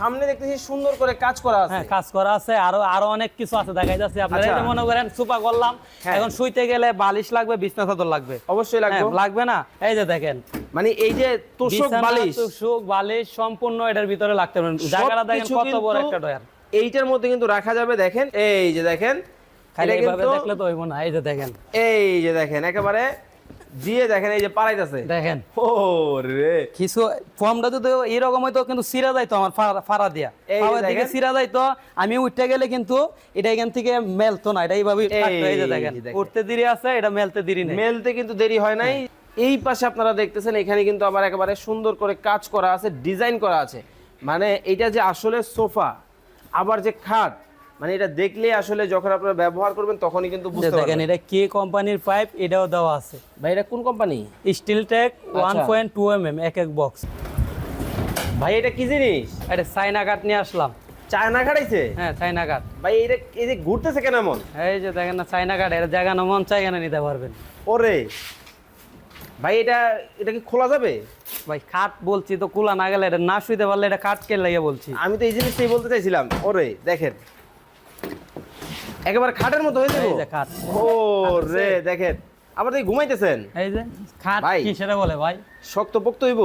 সামনে দেখতেছি সুন্দর করে কাজ করা আছে। হ্যাঁ কাজ করা আছে। আরও আরও অনেক কিছু আছে যাচ্ছে আপনারা আচ্ছা। যে মনে করেন সুপা করলাম। হ্যাঁ। এখন শুইতে গেলে বালিশ লাগবে বিছনা চাদর লাগবে। অবশ্যই লাগবে। হ্যাঁ, লাগবে না? এই যে দেখেন। মানে এই যে তোষক বালিশ। তোষক, বালিশ সম্পূর্ণ এটার ভিতরে লাগতে পারে জায়গাটা দেখেন কত বড় একটা ডয়ার। এইটার মধ্যে কিন্তু রাখা যাবে দেখেন। এই যে দেখেন খালি এটা এইভাবে দেখলে তো হইব না। এই যে দেখেন। এই যে দেখেন একেবারে দিয়ে দেখেন এই যে পাড়াইতেছে দেখেন। ও রে কিছু ফর্মটা যদি এরকম হয়তো কিন্তু সিরা যাইতো আমার ফাড়া- দিয়া। দিকে সিরা যাইতো আমি উঠতে গেলে কিন্তু এটা এখান থেকে মেলতো না এটা এইভাবে দেখেন। দেখেন। উঠতে দেরি আছে এটা মেলতে দেরি নেই। মেলতে কিন্তু দেরি হয় নাই। এই পাশে আপনারা দেখতেছেন এখানে কিন্তু আবার একেবারে সুন্দর করে কাজ করা আছে ডিজাইন করা আছে। মানে এটা যে আসলে সোফা আবার যে খাট মানে এটা দেখলে আসলে যখন আপনারা ব্যবহার করবেন তখনই কিন্তু বুঝতে দেখেন এটা কে কোম্পানির পাইপ এটাও দেওয়া আছে। ভাই এটা কোন company Steel Tech one. Point two M M এক এক বক্স ভাই এটা কি জিনিস? এটা চাইনা কাঠ নিয়ে আসলাম। চায়না খাড়াইছে হ্যাঁ চাইনা কাঠ ভাই এটা এই যে ঘুরতেছে কেন এমন? এই যে দেখেন না চাইনা কাঠ এটা জায়গা না মন চাই এখানে নিতে পারবেন? ওরে। ভাই এটা এটা কি খোলা যাবে? ভাই খাট বলছি তো কুলা না গেলে এটা না শুইতে পারলে এটা কাঠ কে লাগিয়ে বলছি। আমি তো এই জিনিসটাই বলতে চাইছিলাম। ওরে দেখেন। একেবারে খাটের মতো হয়ে এই যাবে যে খাট। ও রে দেখেন। আবার দেখি ঘুমাইতেছেন? এই যে খাট ভাই। কিসেরে বলে ভাই? শক্ত পোক্ত হইব?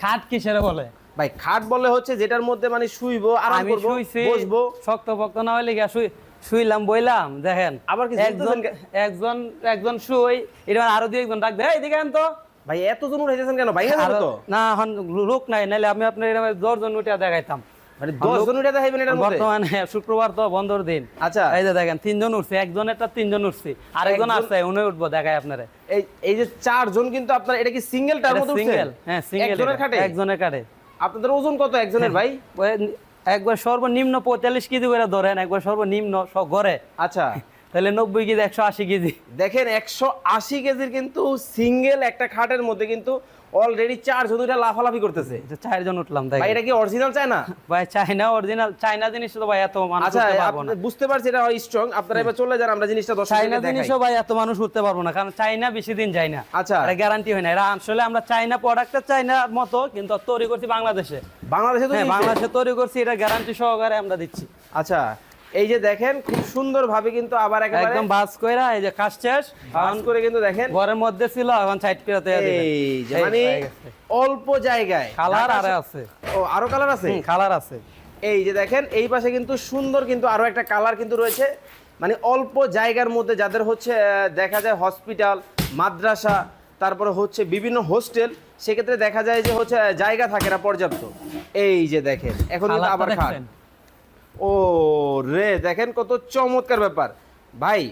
খাট কিসেরে বলে? ভাই খাট বলে হচ্ছে যেটার মধ্যে মানে শুইবো আরাম করব বসবো। শক্ত পোক্ত না হইলে গিয়া শুই শুইলাম বইলাম দেখেন। আবার কি একজন একজন একজন শুই এটা আরও দুই একজন ডাক দেয় এইদিকে আন তো। ভাই এত জন উঠাইতেছেন কেন? ভাই আরো- তো? না লোক নাই নাহলে আমি আপনার এরকম দশজন উঠে দেখাইতাম। মানে দশ জন উঠে দেখাইবেন এটার মধ্যে? বর্তমানে শুক্রবার তো বন্ধর দিন। আচ্ছা। এই যে দেখেন তিনজন উঠছে একজনেরটা তিনজন উঠছে। আরেকজন আছে উনি উঠবো দেখায় আপনারে। এই এই যে চারজন কিন্তু আপনার এটা কি সিঙ্গেলটার মধ্যে সিঙ্গেল হ্যাঁ সিঙ্গেল একজনের খাটে? একজনের কাটে আপনাদের ওজন কত একজনের ভাই? একবার সর্বনিম্ন পঁয়তাল্লিশ কেজি করে ধরেন একবার সর্বনিম্ন ঘরে আচ্ছা। তাহলে নব্বই কেজি একশো আশি কেজি। দেখেন একশো আশি কেজির কিন্তু সিঙ্গেল একটা খাটের মধ্যে কিন্তু অলরেডি চারজন উঠে লাফালাফি করতেছে। যে চারজন উঠলাম ভাই এটা কি অরিজিনাল চায় না? ভাই চাইনা অরিজিনাল চাইনা জিনিস তো ভাই এত মানুষ আচ্ছা আপনি বুঝতে পারছি এটা স্ট্রং আপনারা এবার চলে যান আমরা জিনিসটা দশ চাইনা জিনিসও ভাই এত মানুষ উঠতে পারব না কারণ চাইনা বেশি দিন যায় না। আচ্ছা। এটা গ্যারান্টি হয় না। এরা আসলে আমরা চাইনা প্রোডাক্টটা চাইনা মতো কিন্তু তৈরি করছি বাংলাদেশে। বাংলাদেশে তো হ্যাঁ বাংলাদেশে তৈরি করছি এটা গ্যারান্টি সহকারে আমরা দিচ্ছি। আচ্ছা। এই যে দেখেন খুব সুন্দর ভাবে কিন্তু আবার একেবারে একদম বাস কইরা এই যে কাজ শেষ। বাস করে কিন্তু দেখেন। ঘরের মধ্যে ছিল এখন সাইড করে তো এই যে মানে অল্প জায়গায়। কালার আরে আছে। ও আরও কালার আছে? কালার আছে। এই যে দেখেন এই পাশে কিন্তু সুন্দর কিন্তু আরও একটা কালার কিন্তু রয়েছে। মানে অল্প জায়গার মধ্যে যাদের হচ্ছে দেখা যায় হসপিটাল মাদ্রাসা তারপরে হচ্ছে বিভিন্ন হোস্টেল সেক্ষেত্রে দেখা যায় যে হচ্ছে জায়গা থাকে না পর্যাপ্ত। এই যে দেখেন এখন আবার খান? ও রে দেখেন কত চমৎকার ব্যাপার। ভাই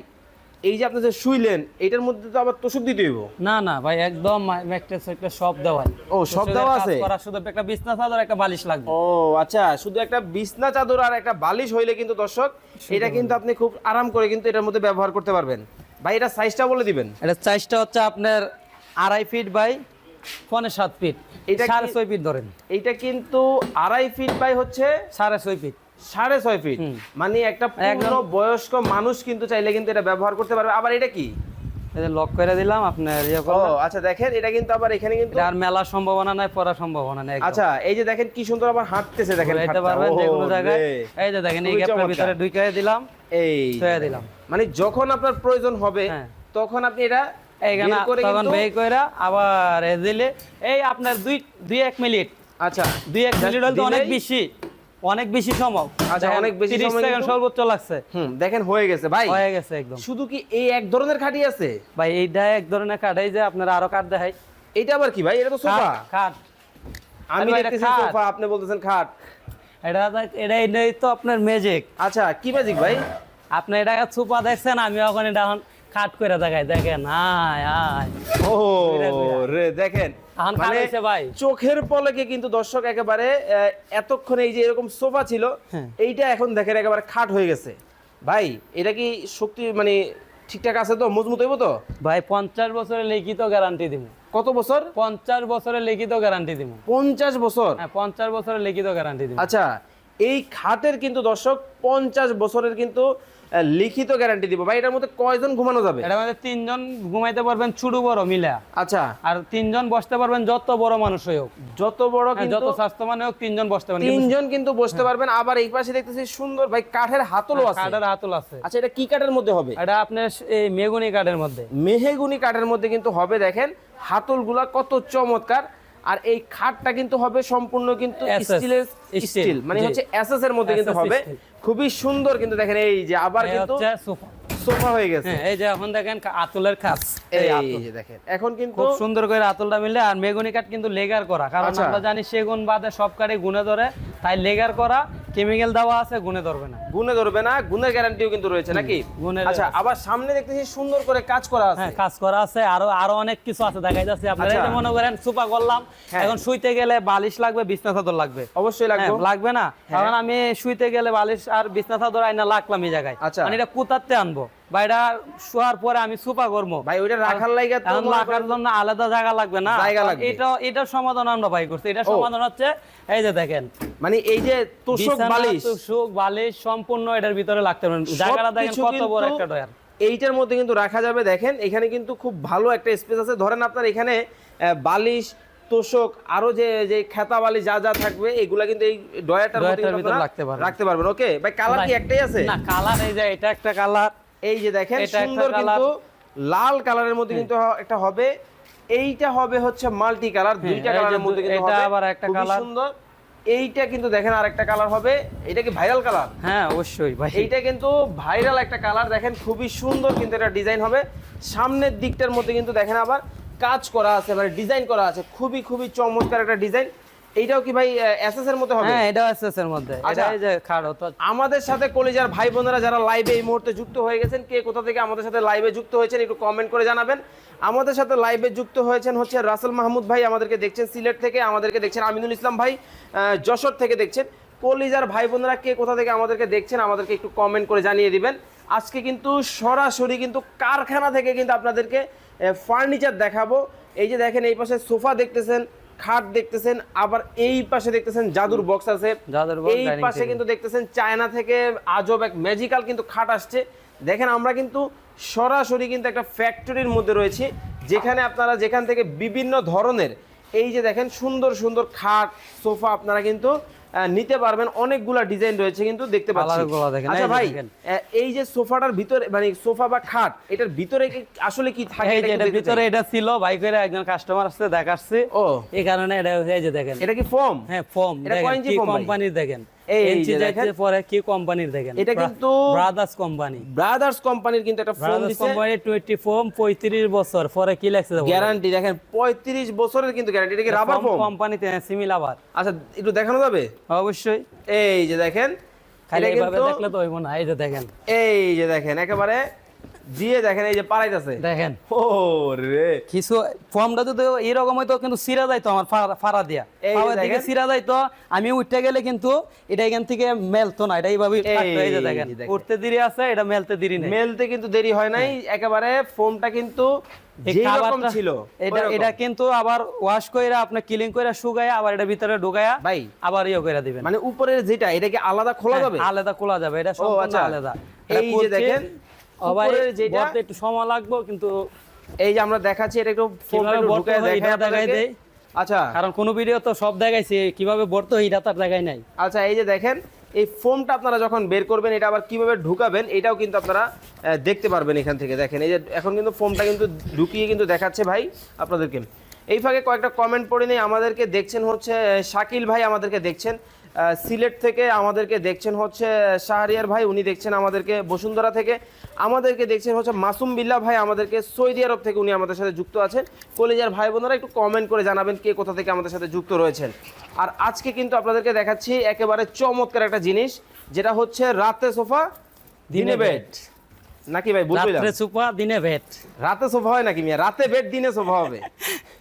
এই যে আপনি যে শুইলেন এটার মধ্যে তো আবার তোষক দিতে হইব। না না ভাই একদম ম্যাট্রেস একটা সব দেওয়া ও, সব দেওয়া আছে? করা শুধু একটা বিছনা চাদর একটা বালিশ লাগবে। ও আচ্ছা শুধু একটা বিছনা চাদর আর একটা বালিশ হইলে কিন্তু দর্শক এটা কিন্তু আপনি খুব আরাম করে কিন্তু এটার মধ্যে ব্যবহার করতে পারবেন। ভাই এটা সাইজটা বলে দিবেন। এটা সাইজটা হচ্ছে আপনার আড়াই ফিট বাই পনেরো সাত ফিট এটা এটা সাড়ে ছয় ফিট ধরেন। এইটা কিন্তু আড়াই ফিট বাই হচ্ছে সাড়ে ছয় ফিট সাড়ে ছয় ফিট মানে একটা পূর্ণ বয়স্ক মানুষ কিন্তু চাইলে কিন্তু এটা ব্যবহার করতে পারবে। আবার এটা কি? এই লক করে দিলাম আপনার ইয়ে ও আচ্ছা দেখেন এটা কিন্তু আবার এখানে কিন্তু আর মেলার সম্ভাবনা নাই পড়ার সম্ভাবনা নাই আচ্ছা এই যে দেখেন কি সুন্দর আবার হাঁটতেছে দেখেন ঘুরাইতে পারবেন যে কোনো জায়গায়। এই যে দেখেন এই খুবই ভিতরে ঢুকিয়ে দিলাম এই থুয়ে দিলাম। মানে যখন আপনার প্রয়োজন হবে হ্যাঁ। তখন আপনি এটা এইখানে তখন কিন্তু- কইরা আবার দিলে এই আপনার দুই দুই এক মিনিট। আচ্ছা। দুই এক মিনিট হলে তো অনেক বেশি। অনেক বেশি সময় আচ্ছা, অনেক বেশি 30 সময় সেকেন্ড সর্বোচ্চ লাগছে। হুম দেখেন হয়ে গেছে ভাই। হয়ে গেছে একদম। শুধু কি এই এক ধরনের খাটি আছে? ভাই এইটা এক ধরনের এই যে আপনার আরও কাঠ দেখাই। এটা আবার কি ভাই? এটা তো সোফা। কাঠ আমি দেখতেছি সোফা আপনি বলতেছেন খাট। এটা এটা এটাই তো আপনার ম্যাজিক আচ্ছা কি ম্যাজিক ভাই? আপনি এটা চুপা দেখছেন আমি এটা এখন কাট করে দেখাই। দেখেন আয় আয়। ও। রে দেখেন। মানে চোখের পলকে কিন্তু দর্শক একেবারে এতক্ষণ এই যে এরকম সোফা ছিল হ্যাঁ। এইটা এখন দেখেন একেবারে খাট হয়ে গেছে। ভাই এটা কি শক্তি মানে ঠিকঠাক আছে তো? মজবুত হইব তো? ভাই পঞ্চাশ বছরের লিখিত গ্যারান্টি দিব কত বছর? পঞ্চাশ বছরের লিখিত গ্যারান্টি দিব পঞ্চাশ বছর? হ্যাঁ পঞ্চাশ বছরের লিখিত গ্যারান্টি দিব আচ্ছা এই খাটের কিন্তু দর্শক পঞ্চাশ বছরের কিন্তু লিখিত গ্যারান্টি দিব। ভাই এটার মধ্যে কয়জন ঘুমানো যাবে? এটা মধ্যে তিনজন ঘুমাইতে পারবেন ছোট বড় মিলা। আচ্ছা। আর তিনজন বসতে পারবেন যত বড় মানুষ হোক। যত বড় হ্যাঁ, কিন্তু যত স্বাস্থ্যবান হোক তিনজন বসতে পারবেন। তিনজন কিন্তু বসতে পারবেন। আবার এই পাশে দেখতেছি সুন্দর ভাই কাঠের হাতলও আছে। কাঠের হাতল আছে। আচ্ছা এটা কি কাঠের মধ্যে হবে? এটা আপনার এই মেগুনি কাঠের মধ্যে। মেহেগুনি কাঠের মধ্যে কিন্তু হবে দেখেন হাতলগুলা কত চমৎকার। আর এই খাটটা কিন্তু হবে সম্পূর্ণ কিন্তু স্টিলেস স্টিলের স্টিল মানে হচ্ছে এসএস এর মধ্যে কিন্তু হবে। খুবই সুন্দর কিন্তু দেখেন এই যে আবার কিন্তু সোফা সোফা হয়ে গেছে। হ্যাঁ এই যে এখন দেখেন আতুলের কাজ। এই দেখেন। এখন কিন্তু খুব সুন্দর করে আতুলটা মিলে আর মেগুনি কাঠ কিন্তু লেগার করা। কারণ আচ্ছা। আমরা জানি সেগুন বাদে সব কাঠে গুনে ধরে তাই লেগার করা কেমিক্যাল দেওয়া আছে ধরবে না। ধরবে না গুণের গ্যারান্টিও কিন্তু রয়েছে নাকি? আচ্ছা আবার সামনে দেখতেছি সুন্দর করে কাজ করা আছে। হ্যাঁ কাজ করা আছে আরও আরও অনেক কিছু আছে দেখাই যাচ্ছে আপনারা এই আচ্ছা। মনে করেন সুপা করলাম হ্যাঁ। এখন শুইতে গেলে বালিশ লাগবে বিছনা চাদর লাগবে। অবশ্যই লাগবে। লাগবে না। কারণ আমি শুইতে গেলে বালিশ আর বিছনা চাদর আইনা লাগলাম এই জায়গায়। আচ্ছা। মানে এটা কোথাতে আনব। এটা শোয়ার পরে আমি সুপা করব ভাই ওইটা রাখার তো রাখার জন্য আলাদা জায়গা লাগবে না। জায়গা লাগবে। এটা এটার সমাধান আমরা ভাই করছি। এটা সমাধান হচ্ছে এই যে দেখেন। মানে এই যে তোষক বালিশ। তোষক, বালিশ সম্পূর্ণ এটার ভিতরে লাগতে পারেন জায়গাটা দেখেন কত বড় একটা ডয়ার। এইটার মধ্যে কিন্তু রাখা যাবে। দেখেন এখানে কিন্তু খুব ভালো একটা স্পেস আছে। ধরেন আপনার এখানে বালিশ তোষক আরও যে যে খেতা বালিশ যা যা থাকবে এগুলা কিন্তু এই ডয়ারটার মধ্যে ভিতরে রাখতে পারবেন। রাখতে পারবেন। ওকে ভাই কালার কি একটাই আছে? না কালার এই যে এটা একটা কালার এই যে দেখেন সুন্দর কিন্তু লাল কালারের মধ্যে কিন্তু একটা হবে। এইটা হবে হচ্ছে মাল্টি কালার দুইটা কালারের মধ্যে কিন্তু এটা আবার একটা colour। সুন্দর। এইটা কিন্তু দেখেন আরেকটা কালার হবে। এটা কি ভাইরাল কালার? হ্যাঁ অবশ্যই ভাই। এইটা কিন্তু ভাইরাল একটা কালার। দেখেন খুবই সুন্দর কিন্তু এটা ডিজাইন হবে। সামনের দিকটার মধ্যে কিন্তু দেখেন আবার কাজ করা আছে মানে ডিজাইন করা আছে। খুবই খুবই চমৎকার একটা ডিজাইন। এইটাও কি ভাই এসএস এর মধ্যে হবে? হ্যাঁ এটা এসএস এর মধ্যে। এটা আচ্ছা। এই যে খাড়ো তো আমাদের সাথে কলেজার ভাই বোনেরা যারা লাইভে এই মুহূর্তে যুক্ত হয়ে গেছেন কে কোথা থেকে আমাদের সাথে লাইভে যুক্ত হয়েছেন একটু কমেন্ট করে জানাবেন। আমাদের সাথে লাইভে যুক্ত হয়েছেন হচ্ছে রাসেল মাহমুদ ভাই আমাদেরকে দেখছেন সিলেট থেকে আমাদেরকে দেখছেন আমিনুল ইসলাম ভাই যশোর থেকে দেখছেন। কলিজার ভাই বোনেরা কে কোথা থেকে আমাদেরকে দেখছেন আমাদেরকে একটু কমেন্ট করে জানিয়ে দিবেন। আজকে কিন্তু সরাসরি কিন্তু কারখানা থেকে কিন্তু আপনাদেরকে ফার্নিচার দেখাবো। এই যে দেখেন এই পাশে সোফা দেখতেছেন খাট দেখতেছেন আবার এই পাশে দেখতেছেন জাদুর বক্স আছে। এই পাশে কিন্তু দেখতেছেন চায়না থেকে আজব এক ম্যাজিক্যাল কিন্তু খাট আসছে। দেখেন আমরা কিন্তু সরাসরি কিন্তু একটা ফ্যাক্টরির মধ্যে রয়েছে যেখানে আপনারা যেখান থেকে বিভিন্ন ধরনের এই যে দেখেন সুন্দর সুন্দর খাট সোফা আপনারা কিন্তু নিতে পারবেন। অনেকগুলা ডিজাইন রয়েছে কিন্তু দেখতে পাচ্ছি। কালারগুলো আচ্ছা এই যে ভাই এই যে সোফাটার ভিতরে মানে সোফা বা খাট এটার ভিতরে আসলে কি থাকে এই এটা যে এটার ভিতরে এটা ছিল ভাই করে একজন কাস্টমার আসছে দেখাচ্ছে। ও। এই কারণে এটা এই যে দেখেন। এটা কি ফর্ম হ্যাঁ ফর্ম এটা? কোম্পানির দেখেন। এই যে দেখেন। পরে কি কোম্পানির দেখেন? এটা কিন্তু- ব্রাদার্স কোম্পানি ব্রাদার্স কোম্পানির কিন্তু একটা ফোন দিছে। কোম্পানি 24 35 বছর পরে কি লাগছে গ্যারান্টি দেখেন পঁয়ত্রিশ বছরের কিন্তু গ্যারান্টি এটা কি রাবার ফোম কোম্পানিতে সিমিল আবার আচ্ছা একটু দেখানো যাবে? অবশ্যই। এই যে দেখেন খালি এইভাবে দেখলে তো হইব না এই যে দেখেন। এই যে দেখেন একেবারে দিয়ে দেখেন এই যে পাড়াইতেছে দেখেন। ও রে কিছু ফর্মটা যদি এরকম হয়তো কিন্তু সিরা যাইতো আমার ফাড়া- দিয়া। দিকে সিরা যাইতো আমি উঠতে গেলে কিন্তু এটা এখান থেকে মেলতো না এটা এইভাবে এই যে দেখেন। উঠতে দেরি আছে এটা মেলতে দেরি নেই। মেলতে কিন্তু দেরি হয় নাই একেবারে ফোমটা কিন্তু ছিল এটা এটা আবার ওয়াশ কইরা আপনি ক্লিন কইরা শুকায়া আবার এটা ভিতরে ঢুকায়া ভাই আবার ইয়ে কইরা দিবেন। মানে উপরের যেটা এটা কি আলাদা খোলা যাবে? হ্যাঁ, আলাদা খোলা যাবে এটা সম্পূর্ণ আচ্ছা। আলাদা। এই যে দেখেন, উপরের যেটা- যেটা একটু সময় লাগবে কিন্তু এই যে আমরা দেখাচ্ছি এটা একটু কীভাবে বর্ত ঢুকায় দেখাই এটা দেখাই দেই। আচ্ছা। কারণ কোন ভিডিও তো সব দেখাইছে কীভাবে বর্ত এটা তার দেখাই নাই। আচ্ছা এই যে দেখেন এই ফোমটা আপনারা যখন বের করবেন এটা আবার কীভাবে ঢুকাবেন এটাও কিন্তু আপনারা দেখতে পারবেন এখান থেকে। দেখেন এই যে এখন কিন্তু ফোমটা কিন্তু ঢুকিয়ে কিন্তু দেখাচ্ছে ভাই আপনাদেরকে। এই ফাঁকে কয়েকটা কমেন্ট পড়ে নেই আমাদেরকে দেখছেন হচ্ছে শাকিল ভাই আমাদেরকে দেখছেন সিলেট থেকে আমাদেরকে দেখছেন হচ্ছে শাহরিয়ার ভাই উনি দেখছেন আমাদেরকে বসুন্ধরা থেকে। আমাদেরকে দেখছেন হচ্ছে মাসুম বিল্লা ভাই আমাদেরকে সৌদি আরব থেকে উনি আমাদের সাথে যুক্ত আছেন। কলেজার ভাই বোনেরা একটু কমেন্ট করে জানাবেন কে কোথা থেকে আমাদের সাথে যুক্ত রয়েছেন। আর আজকে কিন্তু আপনাদেরকে দেখাচ্ছি একেবারে চমৎকার একটা জিনিস যেটা হচ্ছে রাতে সোফা দিনে বেড নাকি ভাই বুঝলাম রাত্রে সুপা দিনে ভেট। রাতে সোফা হয় নাকি মিয়া? রাতে বেড দিনে সোফা হবে।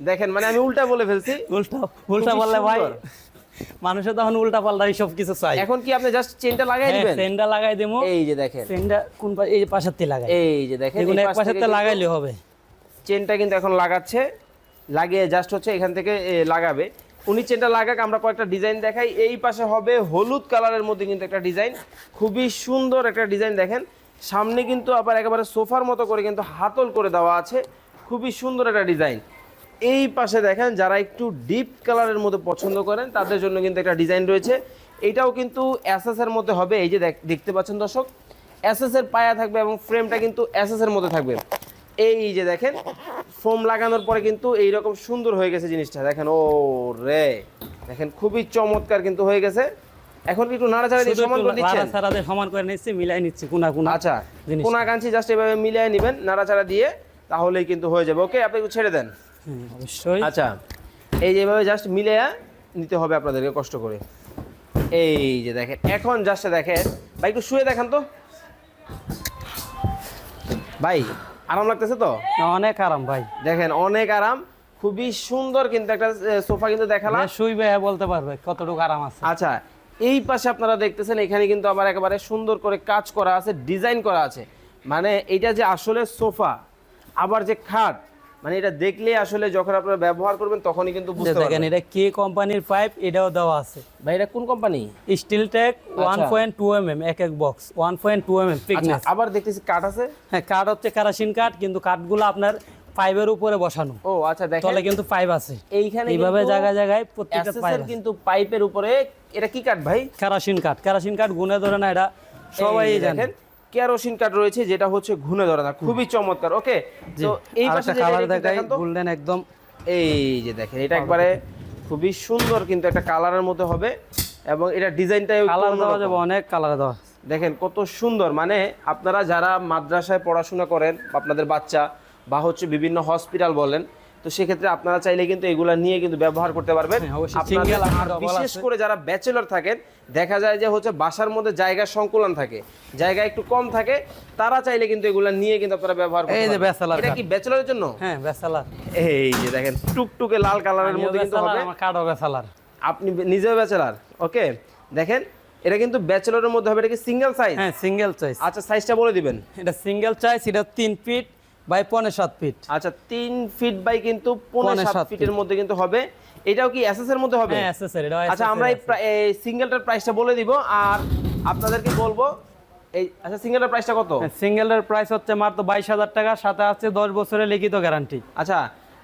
দেখেন মানে আমি উল্টা বলে ফেলছি। উল্টা উল্টা বললে ভাই। মানুষের তখন উল্টা পাল্টা সব কিছু চাই এখন কি আপনি জাস্ট চেনটা লাগাই হ্যাঁ, দিবেন? সেন্ডা লাগাই দেবো এই যে দেখেন। সেন্ডা কোন এই পাশের তে লাগাই। এই যে দেখেন এই এক পাশ পাশের তে লাগাইলে হবে। চেনটা কিন্তু এখন লাগাচ্ছে। লাগিয়ে জাস্ট হচ্ছে এখান থেকে লাগাবে। উনি চেনটা লাগাক আমরা কয়েকটা ডিজাইন দেখাই। এই পাশে হবে হলুদ কালারের মধ্যে কিন্তু একটা ডিজাইন খুবই সুন্দর একটা ডিজাইন দেখেন। সামনে কিন্তু আবার একেবারে সোফার মতো করে কিন্তু হাতল করে দেওয়া আছে। খুবই সুন্দর একটা ডিজাইন। এই পাশে দেখেন, যারা একটু ডিপ কালারের মধ্যে পছন্দ করেন, তাদের জন্য কিন্তু একটা ডিজাইন রয়েছে। এটাও কিন্তু এর মধ্যে হবে, এই যে দেখ- দেখতে পাচ্ছেন দর্শক? এর পায়া থাকবে এবং ফ্রেমটা কিন্তু এর মধ্যে থাকবে। এই যে দেখেন ফোম লাগানোর পরে কিন্তু এইরকম সুন্দর হয়ে গেছে জিনিসটা। দেখেন ও রে দেখেন, খুবই চমৎকার কিন্তু হয়ে গেছে। এখন একটু নাড়াচাড়া দিয়ে সমান করে দিচ্ছেন সারা দিয়ে সমান করে নিচ্ছি মিলাই নিচ্ছি কোনা কোনা আচ্ছা। কোনা কাঞ্চি জাস্ট এভাবে মিলিয়ে নেবেন নাড়াচাড়া দিয়ে তাহলেই কিন্তু হয়ে যাবে। ওকে আপনি একটু ছেড়ে দেন। অবশ্যই। আচ্ছা এই যেভাবে জাস্ট মিলিয়ে নিতে হবে আপনাদেরকে কষ্ট করে। এই যে দেখেন এখন জাস্ট দেখেন ভাই একটু শুয়ে দেখান তো। ভাই আরাম লাগতেছে তো? অনেক আরাম ভাই। দেখেন অনেক আরাম খুবই সুন্দর কিন্তু একটা সোফা কিন্তু দেখালাম। শুইবে বলতে পারবে কতটুকু আরাম আছে। আচ্ছা এই পাশে আপনারা দেখতেছেন এখানে কিন্তু আবার একেবারে সুন্দর করে কাজ করা আছে ডিজাইন করা আছে। মানে এটা যে আসলে সোফা আবার যে খাট মানে এটা দেখলে আসলে যখন আপনারা ব্যবহার করবেন তখনই কিন্তু বুঝতে পারবেন। এটা কে কোম্পানির পাইপ? এটাও দেওয়া আছে। ভাই এটা কোন কোম্পানি? স্টিল টেক ওয়ান আচ্ছা। পয়েন্ট টু এম এম এক এক box one point two M M আচ্ছা আবার দেখতেছি কাঠ আছে। হ্যাঁ কাঠ হচ্ছে কারাসিন কাঠ কিন্তু কাঠগুলো আপনার পাইপের উপরে বসানো। ও আচ্ছা দেখেন। তলে কিন্তু পাইপ আছে। এইখানে এইভাবে কিন্তু জায়গায় জায়গায় প্রত্যেকটা পাইপ কিন্তু পাইপের উপরে এটা কি কাঠ ভাই? কারাসিন কাঠ কারাসিন কাঠ গুনে ধরে না এটা সবাই এই যে জানে। দেখেন কেরোসিন কাঠ রয়েছে যেটা হচ্ছে ঘুনে ধরে না খুবই চমৎকার ওকে? তো এই পাশে কালার দেখাই গোল্ডেন একদম। এই যে দেখেন এটা একবারে খুবই সুন্দর কিন্তু একটা কালারের মধ্যে হবে এবং এটা ডিজাইনটাই কালার দেওয়া যাবে অনেক কালার দেওয়া দেখেন কত সুন্দর মানে আপনারা যারা মাদ্রাসায় পড়াশোনা করেন আপনাদের বাচ্চা বা হচ্ছে বিভিন্ন হসপিটাল বলেন তো সেক্ষেত্রে আপনারা চাইলে কিন্তু এগুলা নিয়ে কিন্তু ব্যবহার করতে পারবেন। হ্যাঁ, বিশেষ করে যারা ব্যাচেলর থাকেন দেখা যায় যে হচ্ছে বাসার মধ্যে জায়গার সংকুলন থাকে জায়গা একটু কম থাকে তারা চাইলে কিন্তু এগুলা নিয়ে কিন্তু আপনারা ব্যবহার করতে এই যে পারবেন। এটা কি ব্যাচেলরের জন্য? হ্যাঁ বেসালার এই যে দেখেন টুকটুকে লাল কালারের মধ্যে কিন্তু হবে। কাঠও বেসালার আপনি নিজেও ব্যাচেলার ওকে? দেখেন এটা কিন্তু ব্যাচেলরের মধ্যে হবে এটা কি সিঙ্গেল সাইজ হ্যাঁ সিঙ্গেল সাইজ আচ্ছা সাইজটা বলে দিবেন। এটা সিঙ্গেল চয়েস এটা তিন ফিট বাই পনেরো সাত ফিট আচ্ছা তিন ফিট বাই কিন্তু পনেরো পৌনে সাত ফিটের মধ্যে কিন্তু হবে। এটাও কি এসএস এর মধ্যে হবে? হ্যাঁ আচ্ছা আমরা এই সিঙ্গেলটার প্রাইসটা বলে দিব আর আপনাদেরকে বলব এই আচ্ছা সিঙ্গেলটার প্রাইসটা কত? সিঙ্গেলের প্রাইস হচ্ছে মাত্র বাইশ হাজার টাকা সাথে আছে দশ বছরের লিখিত গ্যারান্টি আচ্ছা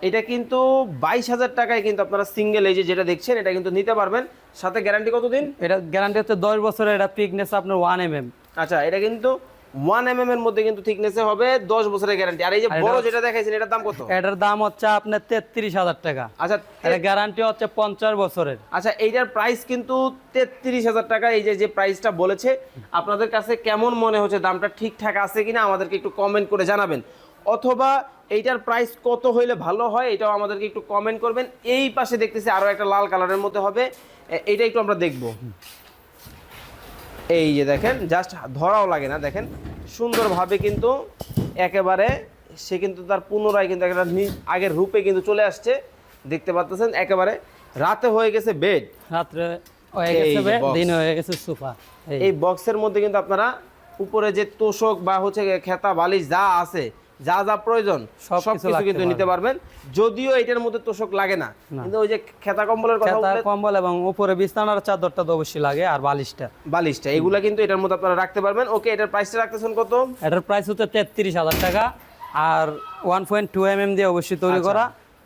এটা কিন্তু বাইশ হাজার টাকায় কিন্তু আপনারা সিঙ্গেল এই যে যেটা দেখছেন এটা কিন্তু নিতে পারবেন। সাথে গ্যারান্টি কতদিন? এটা গ্যারান্টি হচ্ছে দশ বছরের এটা পিকনেস আপনার ওয়ান এম এম আচ্ছা এটা কিন্তু এর মধ্যে কিন্তু থিকনেসে হবে দশ বছরের গ্যারান্টি আর এই যে বড় যেটা দেখাইছেন এটার দাম কত? এটার দাম হচ্ছে আপনার তেত্রিশ হাজার টাকা। আচ্ছা এটা গ্যারান্টি হচ্ছে পঞ্চাশ বছরের। আচ্ছা এইটার প্রাইস কিন্তু তেত্রিশ হাজার টাকা এই যে যে প্রাইসটা বলেছে। আপনাদের কাছে কেমন মনে হচ্ছে দামটা ঠিকঠাক আছে কিনা আমাদেরকে একটু কমেন্ট করে জানাবেন। অথবা এইটার প্রাইস কত হইলে ভালো হয় এটাও আমাদেরকে একটু কমেন্ট করবেন। এই পাশে দেখতেছি আরও একটা লাল কালারের মধ্যে হবে। এইটা একটু আমরা দেখব। এই যে দেখেন জাস্ট ধরাও লাগে না দেখেন। সুন্দরভাবে কিন্তু একেবারে সে কিন্তু তার পুনরায় কিন্তু একটা আগের রূপে কিন্তু চলে আসছে। দেখতে পাচ্ছেন একেবারে রাতে হয়ে গেছে বেড রাত্রে হয়ে দিন হয়ে গেছে সোফা এই। বক্সের মধ্যে কিন্তু আপনারা উপরে যে তোষক বা হচ্ছে খেতা বালিশ যা আছে যা যা প্রয়োজন সব সব কিছু কিছু রাখতে কিন্তু নিতে পারবেন। যদিও এটার মধ্যে তোষক লাগে না না। কিন্তু ওই যে খেতা কম্বলের কথা খেতা কম্বল এবং উপরে বিছানার চাদরটা তো অবশ্যই লাগে আর বালিশটা। বালিশটা এগুলা কিন্তু এটার মধ্যে আপনারা রাখতে পারবেন। ওকে এটার প্রাইসটা রাখতেছেন কত? এটার প্রাইস হচ্ছে তেত্রিশ হাজার টাকা আর one point two M M দিয়ে অবশ্যই তৈরি আচ্ছা। করা।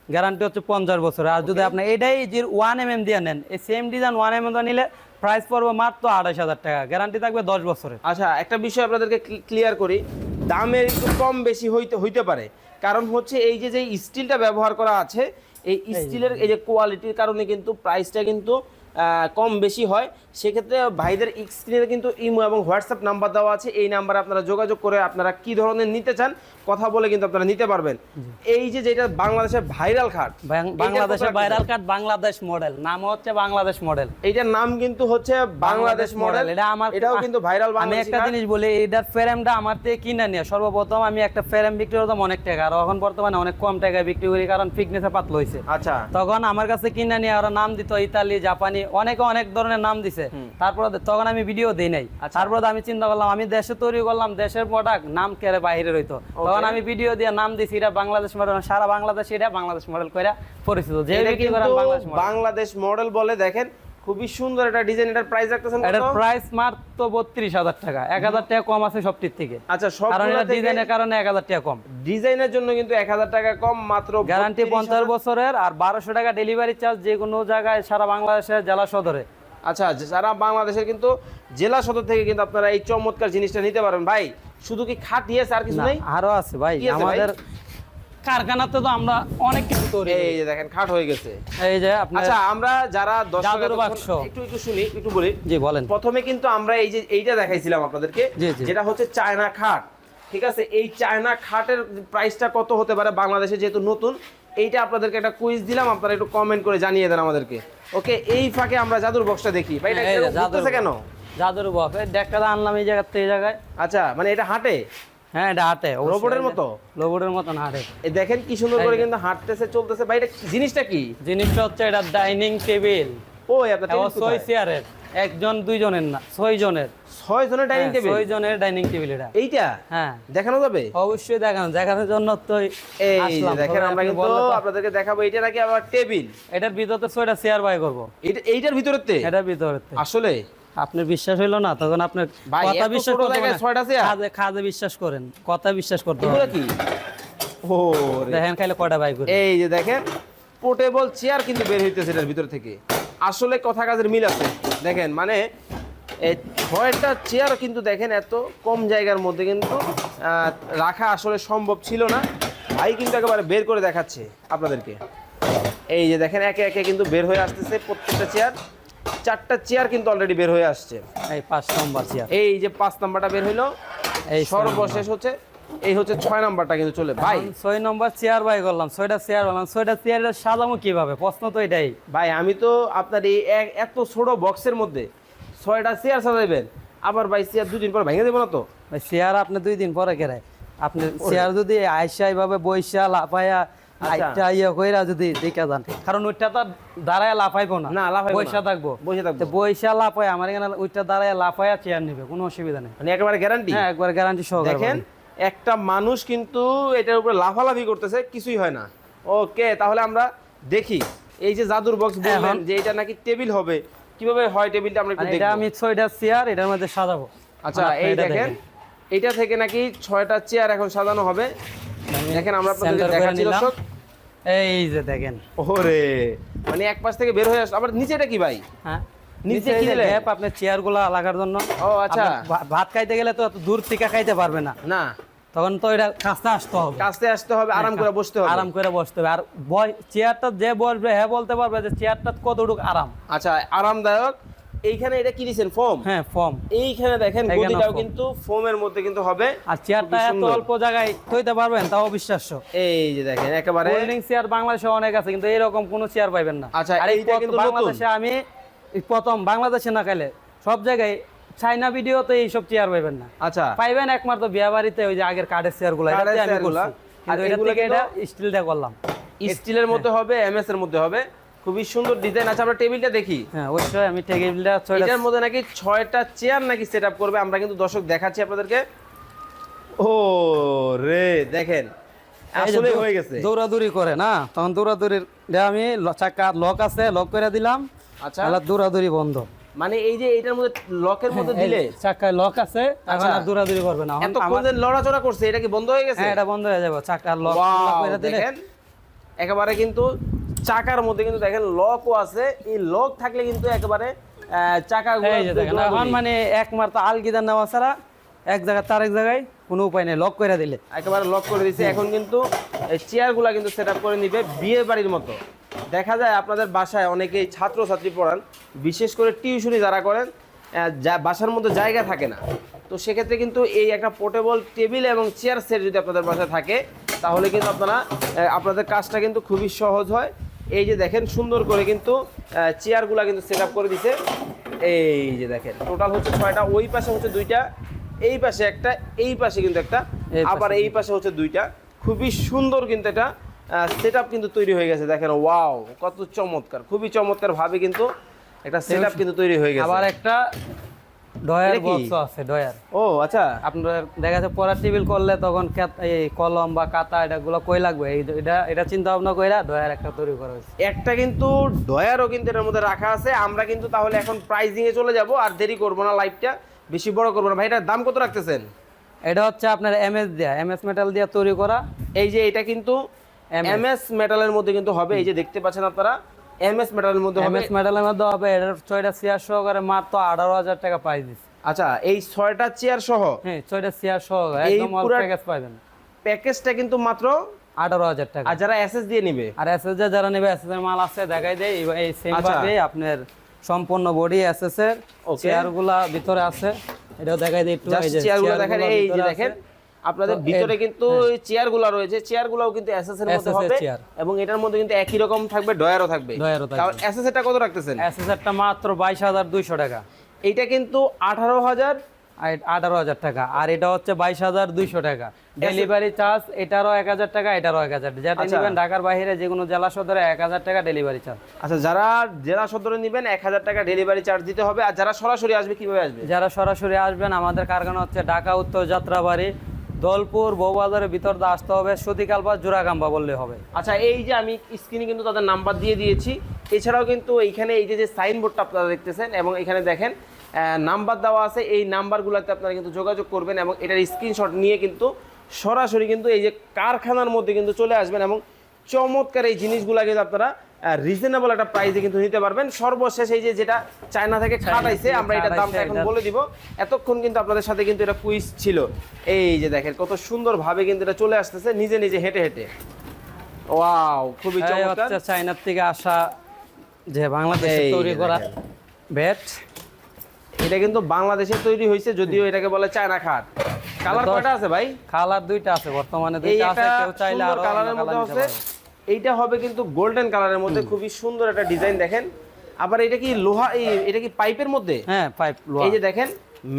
গ্যারান্টি হচ্ছে পঞ্চাশ বছর আর যদি আপনি এটাই যে ওয়ান এম এম দিয়ে নেন এই same design one M M নিলে প্রাইস পড়বে মাত্র আড়াইশ হাজার টাকা। গ্যারান্টি থাকবে দশ বছরের। আচ্ছা একটা বিষয় আপনাদেরকে ক্লিয়ার করি। দামের একটু কম বেশি হইতে হইতে পারে। কারণ হচ্ছে এই যে যে স্টিলটা ব্যবহার করা আছে এই স্টিলের এই যে কোয়ালিটির কারণে কিন্তু প্রাইসটা কিন্তু কম বেশি হয়। সেক্ষেত্রে ভাইদের স্ক্রিনে কিন্তু ইমো এবং হোয়াটসঅ্যাপ নাম্বার দেওয়া আছে। এই নাম্বারে আপনারা যোগাযোগ করে আপনারা কি ধরনের নিতে চান কথা বলে কিন্তু আপনারা নিতে পারবেন। এই যে যেটা বাংলাদেশের ভাইরাল খাট বাংলাদেশের ভাইরাল? কার্ড বাংলাদেশ মডেল নাম হচ্ছে বাংলাদেশ মডেল এইটার নাম কিন্তু হচ্ছে বাংলাদেশ মডেল এটা আমার এটাও কিন্তু ভাইরাল আমি একটা খাট। জিনিস বলি এটার ফ্রেমটা আমার থেকে কিনে নিয়ে সর্বপ্রথম আমি একটা ফ্রেম বিক্রি করতাম অনেক টাকা। আর এখন বর্তমানে অনেক কম টাকায় বিক্রি করি কারণ ফিটনেসে পাতলা হয়েছে আচ্ছা। তখন আমার কাছে কিনে নিয়ে ওরা নাম দিত ইতালি জাপানি অনেকে অনেক ধরনের নাম দিছে। তারপরে তখন আমি ভিডিও দেই নাই। আচ্ছা। তারপরে আমি চিন্তা করলাম আমি দেশে তৈরি করলাম দেশের প্রোডাক্ট নাম কেড়ে বাইরে রইতো? তখন আমি ভিডিও দিয়ে নাম দিছি এটা বাংলাদেশ মডেল সারা বাংলাদেশ এটা বাংলাদেশ মডেল করে পরিচিত। যে বিক্রি করেন বাংলাদেশ মডেল বাংলাদেশ মডেল বলে দেখেন খুবই সুন্দর একটা ডিজাইন এটার প্রাইস রাখতেছেন কত? এটার প্রাইস মাত্র বত্রিশ হাজার টাকা। এক হাজার টাকা কম আছে সবটির থেকে। আচ্ছা সব কারণ এটা ডিজাইনের কারণে এক হাজার টাকা কম। ডিজাইনের জন্য কিন্তু এক হাজার টাকা কম মাত্র গ্যারান্টি 32,000 পঞ্চাশ বছরের আর বারোশো টাকা ডেলিভারি চার্জ যে কোনো জায়গায় সারা বাংলাদেশের জেলা সদরে। আচ্ছা যারা বাংলাদেশের কিন্তু জেলা সদর থেকে কিন্তু আপনারা এই চমৎকার জিনিসটা নিতে পারেন ভাই শুধু কি খাট ইয়েছে আর কিছু নেই আরও আছে ভাই? আমাদের কারখানাতে তো আমরা অনেক কিছু তৈরি করি। এই যে দেখেন খাট হয়ে গেছে এই যে আচ্ছা আমরা যারা বাক্স। একটু একটু শুনি একটু বলি জি বলেন প্রথমে কিন্তু আমরা এই যে এইটা দেখাইছিলাম আপনাদেরকে। যেটা হচ্ছে চায়না খাট ঠিক আছে এই চায়না খাটের প্রাইসটা কত হতে পারে বাংলাদেশে যেহেতু নতুন এইটা আপনাদেরকে একটা কুইজ দিলাম আপনারা একটু কমেন্ট করে জানিয়ে দেন আমাদেরকে। ওকে এই ফাঁকে আমরা জাদুর বক্সটা দেখি। ভাই এটা এই যে এরকম জাদুর ঘুরতেছে কেন জাদুর বক্স। এই ডেকটা আনলাম এই জায়গা থেকে এই জায়গায়। আচ্ছা মানে এটা হাঁটে? হ্যাঁ এটা হাটে। রোবটের মতো? রোবটের মতন হাটে। এই দেখেন কি সুন্দর করে কিন্তু হাঁটতেছে চলতেছে। ভাই এটা জিনিসটা কি? জিনিসটা হচ্ছে এটা ডাইনিং টেবিল। ও আপনার চেয়ারের একজন দুইজনের না ছয় জনের ছয় জনের ডাইনিং হ্যাঁ, টেবিল ছয় জনের ডাইনিং টেবিল এটা। এইটা? হ্যাঁ। দেখানো যাবে? অবশ্যই দেখানো দেখানোর জন্য তো এই দেখেন আমরা কিন্তু আপনাদেরকে দেখাবো এটা নাকি আবার টেবিল এটার ভিতরে ছয়টা চেয়ার বাই করব। এটা এইটার ভিতরেতে? এটার ভিতরে আসলে? আপনি বিশ্বাস হইল না তখন আপনার কথা বিশ্বাস করতে হবে ছয়টা চেয়ার? খাদে খাদে বিশ্বাস করেন কথা বিশ্বাস করতে হবে। কি? ও। দেখেন খাইলে কয়টা বাই করে। এই যে দেখেন পোর্টেবল চেয়ার কিন্তু বের হইতেছে এটার ভিতর থেকে। আসলে কথা কাজের মিল আছে। দেখেন মানে এই ছয়টা চেয়ার কিন্তু দেখেন এত কম জায়গার মধ্যে কিন্তু রাখা আসলে সম্ভব ছিল না। ভাই কিন্তু একেবারে বের করে দেখাচ্ছে আপনাদেরকে। এই যে দেখেন একে একে কিন্তু বের হয়ে আসতেছে প্রত্যেকটা চেয়ার চারটা চেয়ার কিন্তু অলরেডি বের হয়ে আসছে। এই পাঁচ নম্বর চেয়ার এই যে পাঁচ নম্বরটা বের হইল এই সর্বশেষ হচ্ছে এই হচ্ছে ছয় নাম্বারটা কিন্তু চলে। ভাই। ছয় নম্বর চেয়ার বাই করলাম ছয়টা চেয়ার বললাম ছয়টা সাজামো কীভাবে? প্রশ্ন তো এটাই। ভাই আমি তো আপনার এই এত ছোট বক্সের মধ্যে ছয়টা চেয়ার সাজাইবেন। আবার ভাই চেয়ার দুদিন পর ভেঙে দেবো না তো? ভাই চেয়ার আপনি দুই দিন পরে কেরায়। আপনি চেয়ার যদি এইভাবে বইসা লাফাইয়া আচ্ছা। আইটা ইয়া কইরা যদি দেখা যান কারণ ওইটা তো দাঁড়ায় লাফাইবো না না, লাফাইবো না। থাকব। বসে থাকব। তো বইসা আমার এখানে ওইটা দাঁড়ায় লাফাইয়া চেয়ার নিবে কোনো অসুবিধা নেই। মানে একেবারে গ্যারান্টি হ্যাঁ একবার গ্যারান্টি সহকারে দেখেন। একটা মানুষ কিন্তু এটার উপরে লাফালাফি করতেছে কিছুই হয় না। ওকে তাহলে আমরা দেখি। এই যে জাদুর বক্স বললেন যে এটা নাকি টেবিল হবে কীভাবে হয় টেবিলটা আমরা একটু আর এটা আমি ছয়টা চেয়ার এটার মধ্যে সাজাবো। আচ্ছা মানে এই দেখেন এটা থেকে নাকি ছয়টা চেয়ার এখন সাজানো হবে। দেখেন আমরা আপনাদের দেখাচ্ছি দর্শক। এই যে দেখেন। ওরে মানে এক পাশ থেকে বের হয়ে আসলো আবার নিচেটা কি ভাই? হ্যাঁ। নিচে গ্যাপ আপনার লাগার জন্য। ও, আচ্ছা। ভাত খাইতে গেলে তো এত দূর থেকে খাইতে পারবে না। না। তখন তো এটা কাছে আসতে হবে। আসতে হবে আরাম করে বসতে হবে। আরাম করে বসতে হবে। আর বয় চেয়ারটা যে বসবে হ্যাঁ বলতে পারবে যে চেয়ারটা কতটুকু আরাম। আচ্ছা আরামদায়ক। এইখানে এটা কি ফোম? হ্যাঁ এইখানে দেখেন গদিটাও কিন্তু ফোমের মধ্যে কিন্তু হবে। আর চেয়ারটা এত অল্প জায়গায় থইতে পারবেন তাও অবিশ্বাস্য। এই যে দেখেন একেবারে হোল্ডিং চেয়ার বাংলাদেশে অনেক আছে কিন্তু এরকম কোনো চেয়ার পাইবেন না। আচ্ছা, আর এইটা কিন্তু বাংলাদেশে আমি প্রথম বাংলাদেশে না খাইলে সব জায়গায় চাইনা ভিডিওতে এইসব চেয়ার পাইবেন না। আচ্ছা। পাইবেন একমাত্র বিয়া বাড়িতে ওই যে আগের কাঠের চেয়ারগুলো কাঠের আমি চেয়ারগুলা। করছি। আর এটা থেকে এটা স্টিল দিয়ে করলাম। স্টিলের মধ্যে হবে এমএস এর মধ্যে হবে। খুবই সুন্দর ডিজাইন আছে আমরা টেবিলটা দেখি। হ্যাঁ অবশ্যই আমি টেবিলটা এটার মধ্যে নাকি ছয়টা চেয়ার নাকি সেট আপ করবে আমরা কিন্তু দর্শক দেখাচ্ছি আপনাদেরকে। ও রে দেখেন আসলে হয়ে গেছে। দৌড়াদৌড়ি করে না? তখন দৌড়াদৌড়ির আমি চাকা লক আছে লক করে দিলাম। আচ্ছা। তাহলে দৌড়াদৌড়ি বন্ধ। মানে এই যে এটার মধ্যে লকের মধ্যে হ্যাঁ, দিলে? চাকায় লক আছে এখন আচ্ছা। আর দৌড়াদৌড়ি করবে না। এখন এতক্ষণ লড়াচড়া করছে এটা কি বন্ধ হয়ে গেছে? হ্যাঁ এটা বন্ধ হয়ে যাবে চাকার লক করে দিলে। একেবারে কিন্তু চাকার মধ্যে কিন্তু দেখেন লকও আছে। এই লক থাকলে কিন্তু একেবারে চাকা এখন মানে একমাত্র আলগিদার নেওয়া ছাড়া এক জায়গায় তার এক জায়গায় কোনো উপায় নেই লক করে দিলে। একেবারে লক করে দিয়েছে। এখন কিন্তু চেয়ারগুলো কিন্তু সেট আপ করে নিবে বিয়ে বাড়ির মতো। দেখা যায় আপনাদের বাসায় অনেকেই ছাত্রছাত্রী পড়ান বিশেষ করে টিউশনি যারা করেন যা- বাসার মধ্যে জায়গা থাকে না। তো সেক্ষেত্রে কিন্তু এই একটা পোর্টেবল টেবিল এবং চেয়ার সেট যদি আপনাদের বাসায় থাকে তাহলে কিন্তু আপনারা আপনাদের কাজটা কিন্তু খুবই সহজ হয়। এই যে দেখেন সুন্দর করে কিন্তু চেয়ারগুলো কিন্তু সেট আপ করে দিছে। এই যে দেখেন টোটাল হচ্ছে ছয়টা ওই পাশে হচ্ছে দুইটা এই পাশে একটা এই পাশে কিন্তু একটা আবার এই পাশে হচ্ছে দুইটা। খুবই সুন্দর কিন্তু এটা সেট কিন্তু তৈরি হয়ে গেছে দেখেন ওয়াও কত চমৎকার খুবই চমৎকার ভাবে কিন্তু একটা সেটআপ কিন্তু তৈরি হয়ে গেছে। আবার একটা ডয়ার বক্স আছে ডয়ার ও আচ্ছা। আপনার দেখা যাচ্ছে পড়ার টেবিল করলে তখন এই কলম বা খাতা এটাগুলো কই লাগবে? এটা এটা চিন্তা ভাবনা কইরা ডয়ার একটা তৈরি করা হয়েছে। একটা কিন্তু ডয়ারও কিন্তু এর মধ্যে রাখা আছে আমরা কিন্তু তাহলে এখন প্রাইজিং এ চলে যাব আর দেরি করব না লাইভটা বেশি বড় করব না। ভাই এটার দাম কত রাখতেছেন? এটা হচ্ছে আপনার এমএস দেয়া এমএস মেটাল দিয়ে তৈরি করা। এই যে এটা কিন্তু এমএস মেটালের মধ্যে কিন্তু হবে এই যে দেখতে পাচ্ছেন আপনারা এমএস মেটালের মধ্যে হবে। এমএস মেটালের মধ্যে হবে এটার ছয়টা চেয়ার সহকারে মাত্র আঠারো হাজার টাকা প্রাইস দিচ্ছে। আচ্ছা এই ছয়টা চেয়ার সহ? হ্যাঁ ছয়টা চেয়ার এই একদম অল প্যাকেজ পাবেন প্যাকেজটা কিন্তু মাত্র আঠারো হাজার টাকা। আর যারা এসএস দিয়ে নিবে? আর এসএস যারা নেবে এসএস এর মাল আছে দেখাই দেয় এই- সেম আচ্ছা। ভাবে আপনার সম্পূর্ণ বডি এসএস এর Okay. চেয়ারগুলা ভিতরে আছে। এটাও দেখাই দেয় একটু জাস্ট এই যে চেয়ারগুলো দেখেন এই যে দেখেন। আপনাদের ভিতরে কিন্তু চেয়ারগুলো রয়েছে। চেয়ারগুলোও কিন্তু এসএস এর মধ্যে হবে। এবং এটার মধ্যে কিন্তু একই রকম থাকবে ডয়ারও থাকবে। ডয়ারও থাকবে। তাহলে এসএস এটা কত রাখতেছেন? এসএস এরটা মাত্র বাইশ হাজার দুইশো টাকা। এইটা কিন্তু আঠারো হাজার। আর এটা আঠারো হাজার টাকা। আর এটা হচ্ছে বাইশ হাজার দুইশো টাকা। ডেলিভারি চার্জ এটারও এক হাজার টাকা এটারও এক হাজার যেটা আচ্ছা। নেবেন ঢাকার বাইরে যে কোনো জেলা সদরে এক হাজার টাকা ডেলিভারি চার্জ আচ্ছা যারা জেলা সদরে নেবেন এক হাজার টাকা ডেলিভারি চার্জ দিতে হবে। আর যারা সরাসরি আসবে কীভাবে আসবে? যারা সরাসরি আসবেন আমাদের কারখানা হচ্ছে ঢাকা উত্তর যাত্রাবাড়ি। দলপুর বউবাজারের ভিতর দিয়ে আসতে হবে সুতিকালবা জোড়াগাম্বা বললে হবে। আচ্ছা এই যে আমি স্ক্রিনে কিন্তু তাদের নাম্বার দিয়ে দিয়েছি, এছাড়াও কিন্তু এইখানে এই যে যে সাইনবোর্ডটা আপনারা দেখতেছেন এবং এখানে দেখেন নাম্বার দেওয়া আছে, এই নাম্বারগুলোতে আপনারা কিন্তু যোগাযোগ করবেন এবং এটার স্ক্রিনশট নিয়ে কিন্তু সরাসরি কিন্তু এই যে কারখানার মধ্যে কিন্তু চলে আসবেন এবং চমৎকার এই জিনিসগুলো কিন্তু আপনারা রিজনেবল একটা প্রাইসে কিন্তু নিতে পারবেন। সর্বশেষ এই যে যেটা চায়না থেকে খাটাইছে আমরা এটার দামটা এখন বলে দিব। এতক্ষণ কিন্তু আপনাদের সাথে কিন্তু এটা কুইজ ছিল। এই যে দেখেন কত সুন্দরভাবে কিন্তু এটা চলে আসতেছে নিজে নিজে হেঁটে হেঁটে। ওয়াও খুবই চমৎকার। চায়নার থেকে আসা যে বাংলাদেশে তৈরি করা ব্যাট এটা কিন্তু বাংলাদেশে তৈরি হয়েছে যদিও এটাকে বলে চায়না খাট। কালার কয়টা আছে ভাই? কালার দুইটা আছে বর্তমানে দুইটা আছে কেউ চাইলে আরও কালারের মধ্যে আছে। এইটা হবে কিন্তু গোল্ডেন কালারের মধ্যে খুবই সুন্দর একটা ডিজাইন দেখেন। আবার এটা কি লোহা এই এটা কি পাইপের মধ্যে? হ্যাঁ পাইপ এই যে দেখেন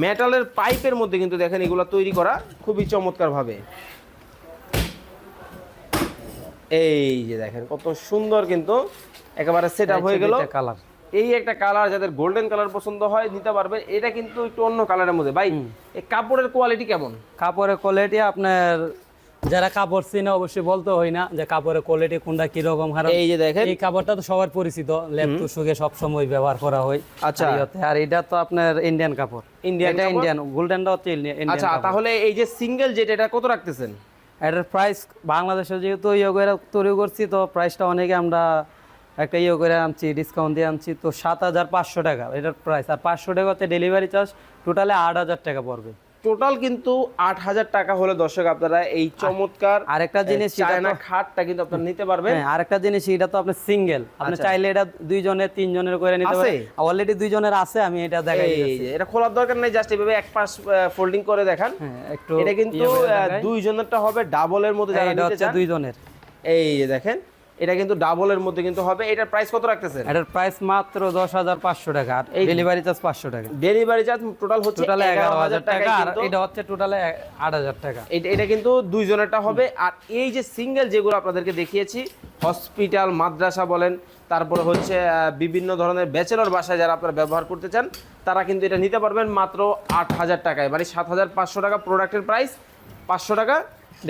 মেটালের পাইপের মধ্যে কিন্তু দেখেন এগুলো তৈরি করা খুবই চমৎকার ভাবে এই যে দেখেন কত সুন্দর কিন্তু একেবারে সেট আপ হয়ে গেল। কালার এই একটা কালার যাদের গোল্ডেন কালার পছন্দ হয় নিতে পারবেন এটা কিন্তু একটু অন্য কালারের মধ্যে। ভাই এই কাপড়ের কোয়ালিটি কেমন? কাপড়ের কোয়ালিটি আপনার যারা কাপড় চিনে অবশ্যই বলতে হয় না যে কাপড়ের কোয়ালিটি কোনটা কীরকম এই যে দেখেন। এই কাপড়টা তো সবার পরিচিত লেপ সুগে সব সময় ব্যবহার করা হয় আচ্ছা। আর এটা তো আপনার ইন্ডিয়ান কাপড়। Indian এটা ইন্ডিয়ান গোল্ডেনটা হচ্ছে ইন্ডিয়ান আচ্ছা তাহলে এই যে সিঙ্গেল যেটা এটা কত রাখতেছেন? এটার প্রাইস বাংলাদেশে যেহেতু ইয়ে করে তৈরি করছি তো প্রাইসটা অনেকে আমরা একটা ইয়ে করে আনছি ডিসকাউন্ট দিয়ে আনছি তো সাত হাজার পাঁচশো টাকা এটার প্রাইস আর পাঁচশো টাকা হচ্ছে ডেলিভারি চার্জ টোটালে আট হাজার টাকা পড়বে। টোটাল কিন্তু আট হাজার টাকা হলে দর্শক আপনারা এই চমৎকার আরেকটা জিনিস চায়না খাটটা কিন্তু আপনারা নিতে পারবেন। হ্যাঁ আরেকটা জিনিস এটা তো আপনার সিঙ্গেল। আপনি আচ্ছা। চাইলে এটা দুইজনের তিনজনের করে নিতে? পারেন। অলরেডি দুইজনের আছে আমি এটা দেখাই এটা খোলার দরকার নেই জাস্ট এভাবে এক পাশ ফোল্ডিং করে দেখান। হ্যাঁ একটু এটা কিন্তু ইয়ে দুইজনেরটা হবে ডাবলের মধ্যে হ্যাঁ, যারা এটা নিতে হচ্ছে চান। দুইজনের। এই দেখেন এটা কিন্তু ডাবলের মধ্যে কিন্তু হবে। এটার প্রাইস কত রাখতেছেন? এটার প্রাইস মাত্র দশ হাজার পাঁচশো টাকা। আর ডেলিভারি চার্জ পাঁচশো টাকা। ডেলিভারি চার্জ টোটাল হচ্ছে টোটালে এগারো হাজার টাকা আর এটা হচ্ছে টোটালে আট হাজার টাকা। এটা এটা কিন্তু দুইজনেরটা হবে। আর এই যে সিঙ্গেল যেগুলো আপনাদেরকে দেখিয়েছি হসপিটাল মাদ্রাসা বলেন তারপরে হচ্ছে বিভিন্ন ধরনের ব্যাচেলর বাসায় যারা আপনারা ব্যবহার করতে চান তারা কিন্তু এটা নিতে পারবেন মাত্র আট হাজার টাকায় মানে সাত হাজার পাঁচশো টাকা প্রোডাক্টের প্রাইস পাঁচশো টাকা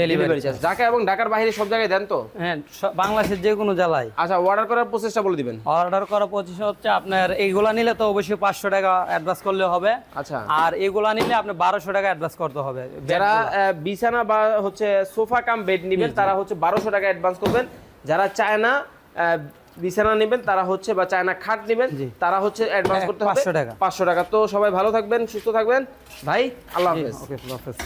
ডেলিভারি চার্জ ঢাকা এবং ঢাকার বাইরে সব জায়গায় দেন তো? হ্যাঁ বাংলাদেশের যে কোনো জেলায়। আচ্ছা অর্ডার করার প্রসেসটা বলে দিবেন। অর্ডার করা পঁচিশ হচ্ছে আপনার এইগুলা নিলে তো অবশ্যই পাঁচশো টাকা অ্যাডভান্স করলে হবে। আচ্ছা। আর এগুলা নিলে আপনি বারোশো টাকা অ্যাডভান্স করতে হবে। যারা বিছানা বা হচ্ছে সোফা কাম বেড নেবেন তারা হচ্ছে বারোশো টাকা অ্যাডভান্স করবেন। যারা চায় না বিছানা নেবেন তারা হচ্ছে বা চায়না খাট নেবেন। তারা হচ্ছে অ্যাডভান্স করতে হবে। 500 টাকা। পাঁচশো টাকা। তো সবাই ভালো থাকবেন সুস্থ থাকবেন। ভাই আল্লাহ হাফেজ। ওকে হাফেজ।